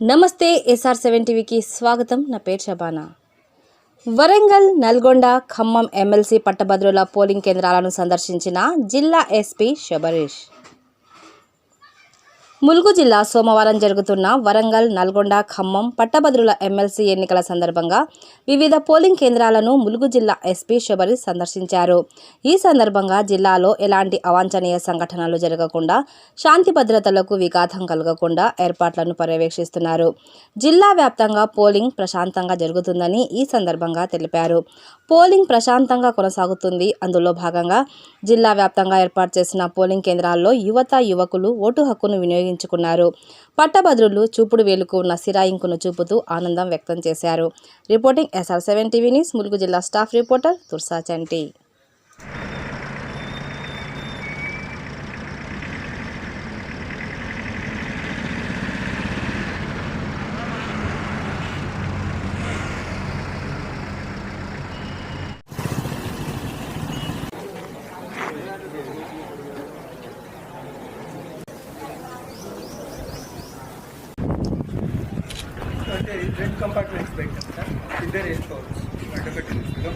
నమస్తే SR seven టీవీకి స్వాగతం. నా పేరు శబానా వరంగల్ నల్గొండ ఖమ్మం ఎమ్మెల్సీ పట్టభద్రుల పోలింగ్ కేంద్రాలను సందర్శించిన జిల్లా ఎస్పీ శబరీష్. ములుగు జిల్లా సోమవారం జరుగుతున్న వరంగల్ నల్గొండ ఖమ్మం పట్టభద్రుల ఎమ్మెల్సీ ఎన్నికల సందర్భంగా వివిధ పోలింగ్ కేంద్రాలను ములుగు జిల్లా ఎస్పీ శబరి సందర్శించారు. ఈ సందర్భంగా జిల్లాలో ఎలాంటి అవాంఛనీయ సంఘటనలు జరగకుండా శాంతి భద్రతలకు విఘాతం కలగకుండా ఏర్పాట్లను పర్యవేక్షిస్తున్నారు. జిల్లా వ్యాప్తంగా పోలింగ్ ప్రశాంతంగా జరుగుతుందని ఈ సందర్భంగా తెలిపారు. పోలింగ్ ప్రశాంతంగా కొనసాగుతుంది. అందులో భాగంగా జిల్లా వ్యాప్తంగా ఏర్పాటు చేసిన పోలింగ్ కేంద్రాల్లో యువత యువకులు ఓటు హక్కును వినియోగించుకున్నారు పట్టభద్రులు చూపుడు వేలుకు ఉన్న సిరాయింకును చూపుతూ ఆనందం వ్యక్తం చేశారు. Reporting SR seven TV news Mulugu జిల్లా స్టాఫ్ రిపోర్టర్ తుర్సా రెండు కంపార్ట్మెంట్స్ పెట్టాం సార్ ఇద్దరు వేసుకోవచ్చు అటొకటి ఇదిగో.